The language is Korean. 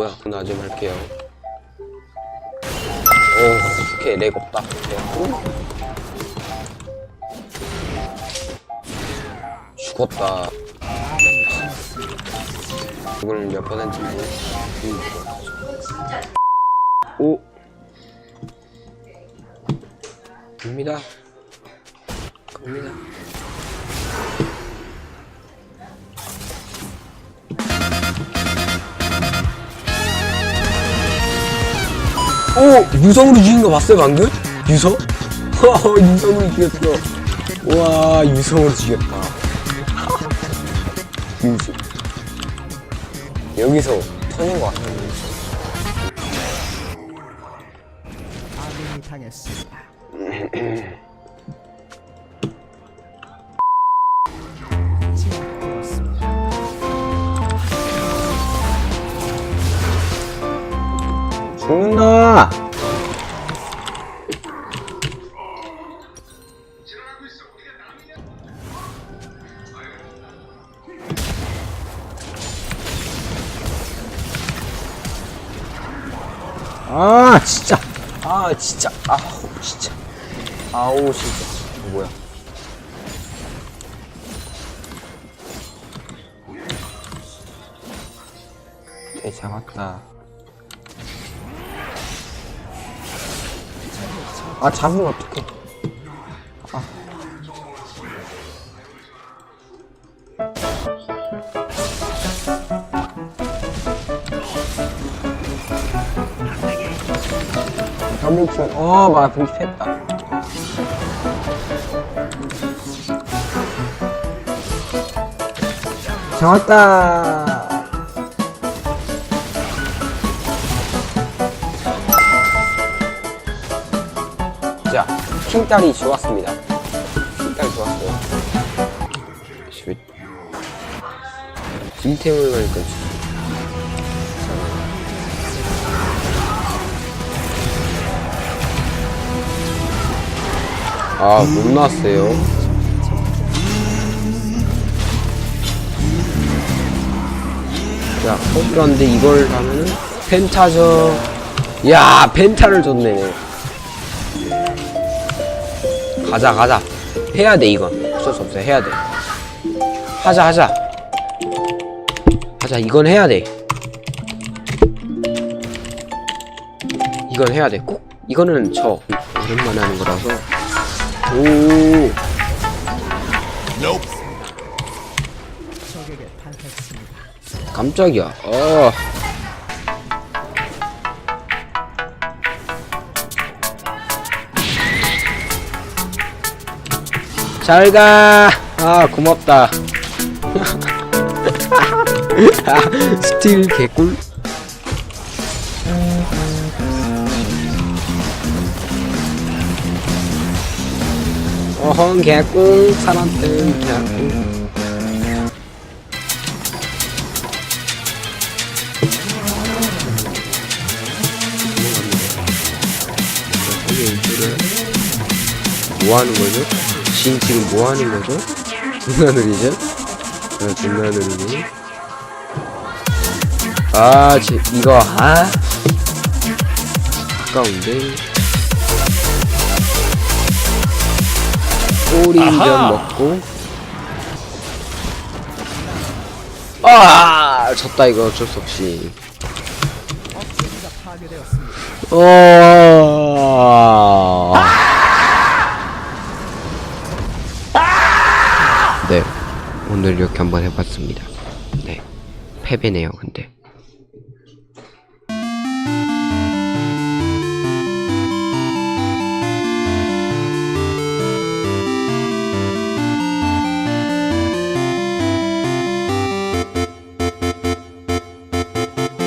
뭐야? 나 좀 할게요. 오 오케이 렉 없다. 됐고 죽었다. 이걸 몇 퍼센트인지 오. 갑니다. 갑니다. 오! 유성으로 죽인 거 봤어요, 방금? 유성? 와, 유성으로 죽였어. 와, 유성으로 죽였다. 유성. 여기서 터진 거 유성. 아군이 당했습니다. 죽는다! 아 진짜. 아 진짜. 아우 진짜. 아우 진짜. 뭐야? 개 잡았다 아 잡으면 어떡해. 더블킬 어 맞아 불켰다. 잡았다 자 킹딸이 좋았습니다 킹딸이 좋았어요 슛 김태훈을 가니까 아, 못 나왔어요. 자, 어, 그런데 이걸 하면은 펜타죠. 야, 펜타를 줬네. 가자, 가자. 해야 돼, 이건. 어쩔 수 없어, 해야 돼. 하자, 하자. 하자, 이건 해야 돼. 이건 해야 돼. 꼭, 이거는 저. 오랜만에 하는 거라서. 오. 깜짝이야. 어. 잘 가. 아, 고맙다. 아, 스틸 개꿀. 어허, 개꿀. 사람들 개꿀. 뭐 하는 거죠? 진 지금 뭐 하는 거죠? 존나 느리죠? 아, 존나 느리니? 아, 지, 이거, 아. 아까운데. 꼬리인전 먹고. 아! 졌다, 이거 어쩔 수 없이. 어. 이렇게 한번 해봤습니다. 네. 패배네요, 근데.